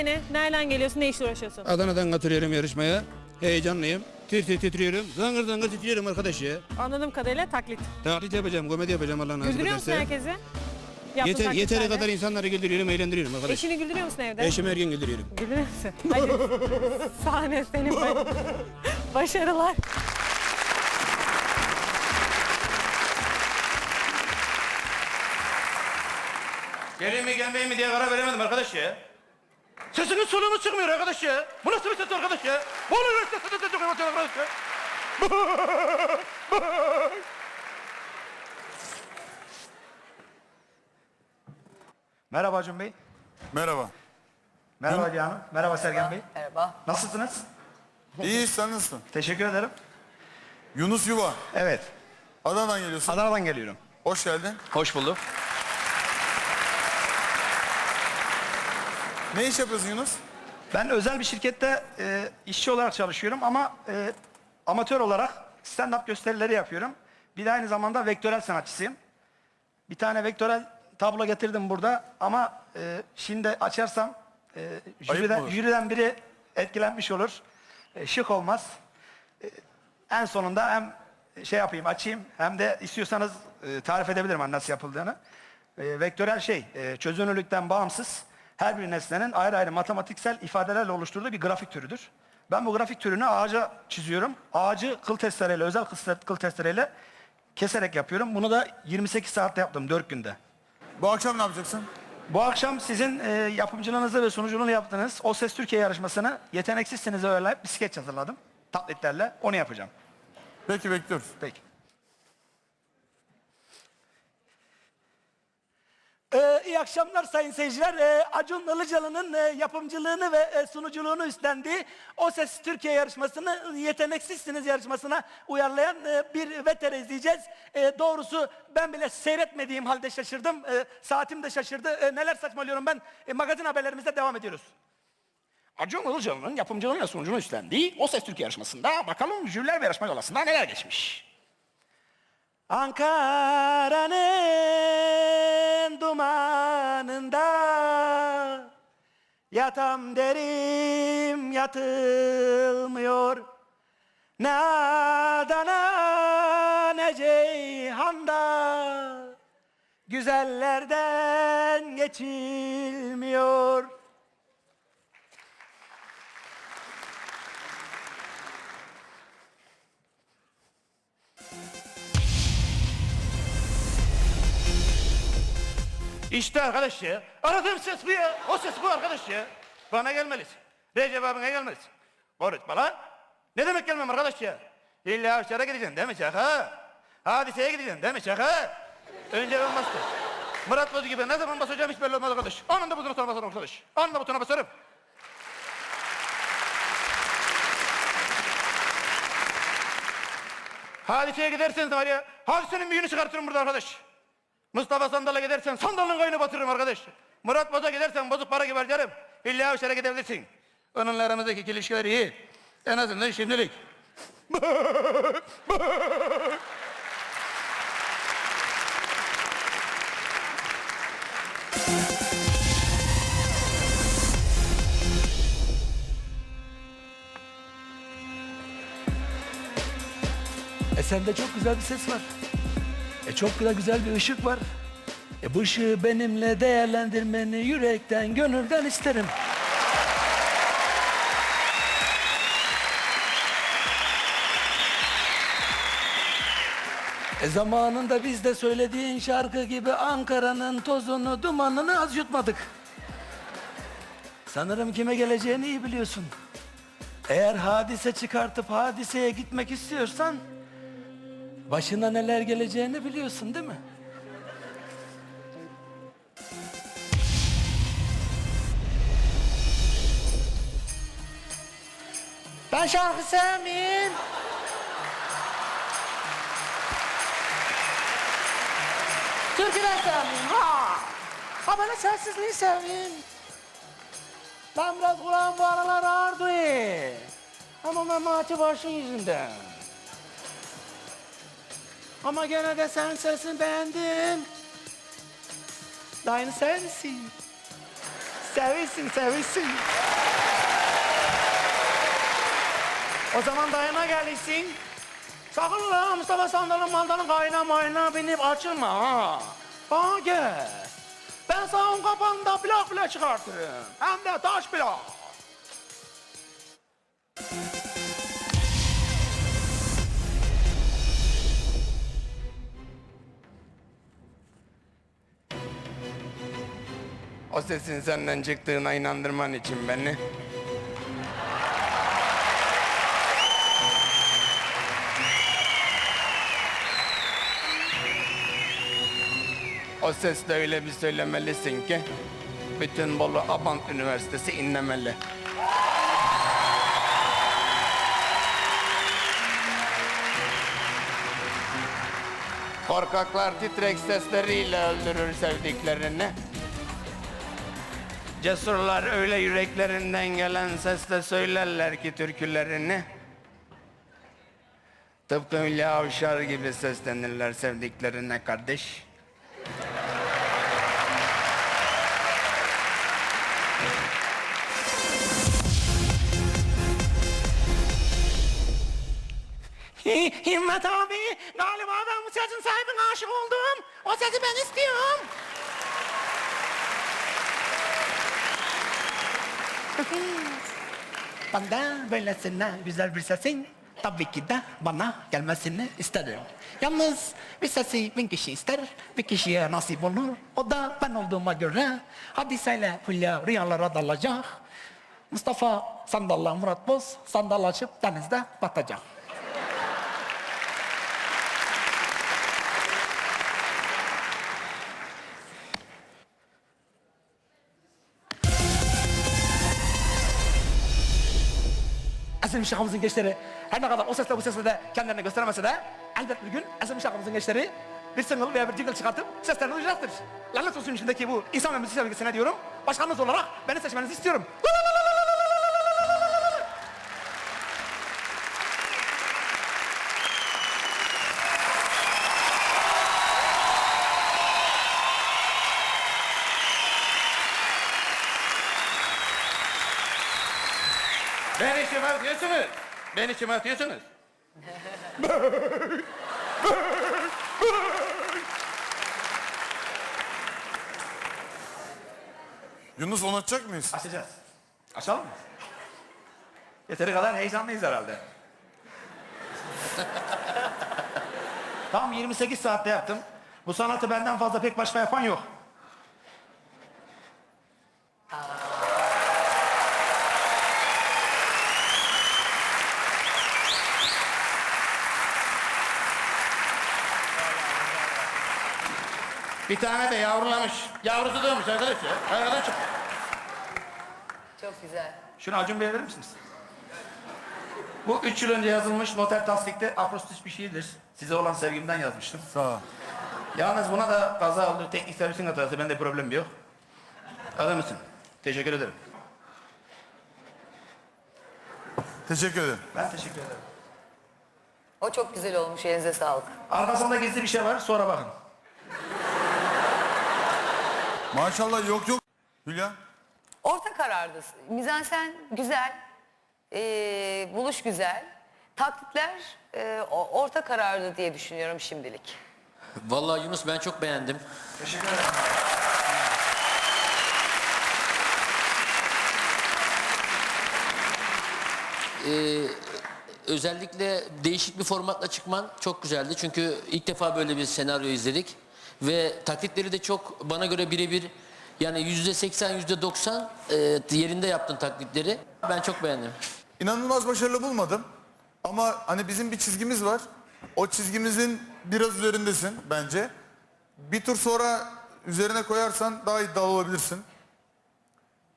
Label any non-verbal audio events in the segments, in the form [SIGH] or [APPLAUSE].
seni. Nereden geliyorsun? Ne işle uğraşıyorsun? Adana'dan katılıyorum yarışmaya. Heyecanlıyım. Tir tir titriyorum. Zangır zangır titriyorum arkadaş ya. Anladığım kadarıyla taklit. Taklit yapacağım, komedi yapacağım Allah nasip Güldürüyor musun ederse. herkesi? Yaptığın Yeter, yeteri kadar insanları güldürüyorum, eğlendiriyorum arkadaş. Eşini güldürüyor musun evde? Eşimi her gün güldürüyorum. Güldürüyor musun? Hadi. [LAUGHS] Sahne senin. ba- Başarılar. Gelin mi gelmeyin mi diye karar veremedim arkadaş ya. Sesiniz soluğunuz çıkmıyor arkadaş ya. Bu nasıl bir ses arkadaş ya? Bu nasıl bir ses çıkmıyor arkadaş ya? [LAUGHS] Merhaba Acun Bey. Merhaba. Merhaba Hülya Hanım. Merhaba Sergen Bey. Merhaba. Nasılsınız? İyi sen nasılsın? Teşekkür ederim. Yunus Yuva. Evet. Adana'dan geliyorsun. Adana'dan geliyorum. Hoş geldin. Hoş bulduk. Ne iş yapıyorsun Yunus? Ben özel bir şirkette e, işçi olarak çalışıyorum ama e, amatör olarak stand-up gösterileri yapıyorum. Bir de aynı zamanda vektörel sanatçısıyım. Bir tane vektörel tablo getirdim burada ama e, şimdi açarsam e, jüriden, olur. jüriden biri etkilenmiş olur. E, şık olmaz. E, en sonunda hem şey yapayım açayım hem de istiyorsanız e, tarif edebilirim hani nasıl yapıldığını. E, vektörel şey e, çözünürlükten bağımsız her bir nesnenin ayrı ayrı matematiksel ifadelerle oluşturduğu bir grafik türüdür. Ben bu grafik türünü ağaca çiziyorum. Ağacı kıl testereyle, özel kıl, testereyle keserek yapıyorum. Bunu da 28 saatte yaptım 4 günde. Bu akşam ne yapacaksın? Bu akşam sizin e, yapımcılığınızı ve sunuculuğunu yaptığınız O Ses Türkiye yarışmasını yeteneksizsiniz öyle bir skeç hazırladım. Taklitlerle onu yapacağım. Peki bekliyoruz. Peki. Ee, iyi akşamlar sayın seyirciler. Ee, Acun Ilıcalı'nın e, yapımcılığını ve e, sunuculuğunu üstlendiği O Ses Türkiye yarışmasını Yeteneksizsiniz yarışmasına uyarlayan e, bir vetere izleyeceğiz. E, doğrusu ben bile seyretmediğim halde şaşırdım. E, saatim de şaşırdı. E, neler saçmalıyorum ben. E, magazin haberlerimize devam ediyoruz. Acun Ilıcalı'nın yapımcılığını ve sunuculuğunu üstlendiği O Ses Türkiye yarışmasında bakalım jüriler ve yarışma yolasında neler geçmiş. Ankara'nın Yatam derim yatılmıyor. Ne Adana ne Ceyhan'da. Güzellerden geçilmiyor İşte arkadaş ya. Aradığım ses bu ya. O ses bu arkadaş ya. Bana gelmelisin. Recep abine gelmelisin. Konuşma lan. Ne demek gelmem arkadaş ya? İlla Avşar'a gideceksin değil mi Çaka? Hadiseye gideceksin değil mi Çaka? Önce ben bastım. Murat Bozu gibi ne zaman basacağım hiç belli olmaz arkadaş. Anında butona sonra basarım arkadaş. Anında butona basarım. Hadiseye giderseniz var ya, hadisenin büyüğünü çıkartırım burada arkadaş. Mustafa Sandal'a gidersen sandalın kayını batırırım arkadaş. Murat Boz'a gidersen bozuk para gibi harcarım. İlla Avşar'a gidebilirsin. Onunla aramızdaki ilişkiler iyi. En azından şimdilik. E sende çok güzel bir ses var. E çok da güzel bir ışık var. E bu ışığı benimle değerlendirmeni yürekten, gönülden isterim. E zamanında biz de söylediğin şarkı gibi Ankara'nın tozunu, dumanını az yutmadık. Sanırım kime geleceğini iyi biliyorsun. Eğer hadise çıkartıp hadiseye gitmek istiyorsan Başına neler geleceğini biliyorsun değil mi? Ben şarkı sevmeyeyim. Türküler sevmeyeyim ha. Ha böyle sessizliği sevmeyeyim. Ben biraz kulağım bu aralar ağrıdı. Ama memati başın yüzünden. Ama gene de sen sesini beğendim. Yeni sen misin? Sevilsin, sevilsin. O zaman dayana gelirsin. Sakın la Mustafa sandalın mandalın kayna mayna binip açılma ha. Bana gel. Ben sana on kapağında plak bile çıkartırım. Hem de taş plak. O sesin senden çıktığına inandırman için beni. O sesle öyle bir söylemelisin ki bütün Bolu Abant Üniversitesi inlemeli. Korkaklar titrek sesleriyle öldürür sevdiklerini. Cesurlar öyle yüreklerinden gelen sesle söylerler ki türkülerini. Tıpkı Hülya Avşar gibi seslenirler sevdiklerine kardeş. Himmet abi, galiba ben bu sesin sahibine aşık oldum. O sesi ben istiyorum. Ben de böylesine güzel bir sesin tabii ki de bana gelmesini isterim. Yalnız bir sesi bin kişi ister, bir kişiye nasip olur. O da ben olduğuma göre hadiseyle Hülya rüyalara dalacak. Mustafa Sandal'la Murat Boz sandal açıp denizde batacak. Esim şakamızın gençleri her ne kadar o sesle bu sesle de kendilerini gösteremese de elbet bir gün Esim şakamızın gençleri bir single veya bir jingle çıkartıp seslerini duyacaktır. Lanet olsun içindeki bu insan ve müzik sevgisine diyorum. Başkanınız olarak beni seçmenizi istiyorum. La Beni kime atıyorsunuz? Beni kime atıyorsunuz? Yunus onatacak mıyız? Açacağız. Açalım mı? Yeteri kadar heyecanlıyız herhalde. Tam 28 saatte yaptım. Bu sanatı benden fazla pek başka yapan yok. Bir tane de yavrulamış. Yavrusu doğmuş arkadaş ya. Arkadan çık. Çok güzel. Şunu Acun Bey'e verir misiniz? Bu üç yıl önce yazılmış noter tasdikte akrostiş bir şiirdir. Size olan sevgimden yazmıştım. Sağ ol. Yalnız buna da kaza oldu. Teknik servisin hatası. Bende problem yok. Alır mısın? Teşekkür ederim. Teşekkür ederim. Ben teşekkür ederim. O çok güzel olmuş. Elinize sağlık. Arkasında gizli bir şey var. Sonra bakın. Maşallah yok yok. Hülya. Orta karardı. Mizansen güzel. Ee, buluş güzel. Taklitler e, o- orta karardı diye düşünüyorum şimdilik. Vallahi Yunus ben çok beğendim. Teşekkür ederim. Ee, özellikle değişik bir formatla çıkman çok güzeldi. Çünkü ilk defa böyle bir senaryo izledik. Ve taklitleri de çok bana göre birebir yani yüzde seksen, yüzde doksan e, yerinde yaptın taklitleri. Ben çok beğendim. İnanılmaz başarılı bulmadım. Ama hani bizim bir çizgimiz var. O çizgimizin biraz üzerindesin bence. Bir tur sonra üzerine koyarsan daha iddialı olabilirsin.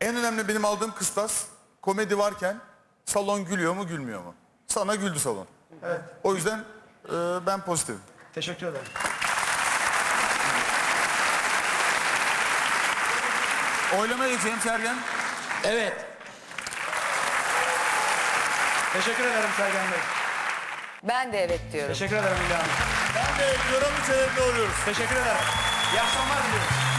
En önemli benim aldığım kıstas komedi varken salon gülüyor mu gülmüyor mu? Sana güldü salon. Evet. O yüzden e, ben pozitifim. Teşekkür ederim. Oylamaya geçelim Sergen. Evet. Teşekkür ederim Sergen Bey. Ben de evet diyorum. Teşekkür ederim Hanım. Ben de diyorum üç oluyoruz. Teşekkür ederim. İyi akşamlar diliyorum.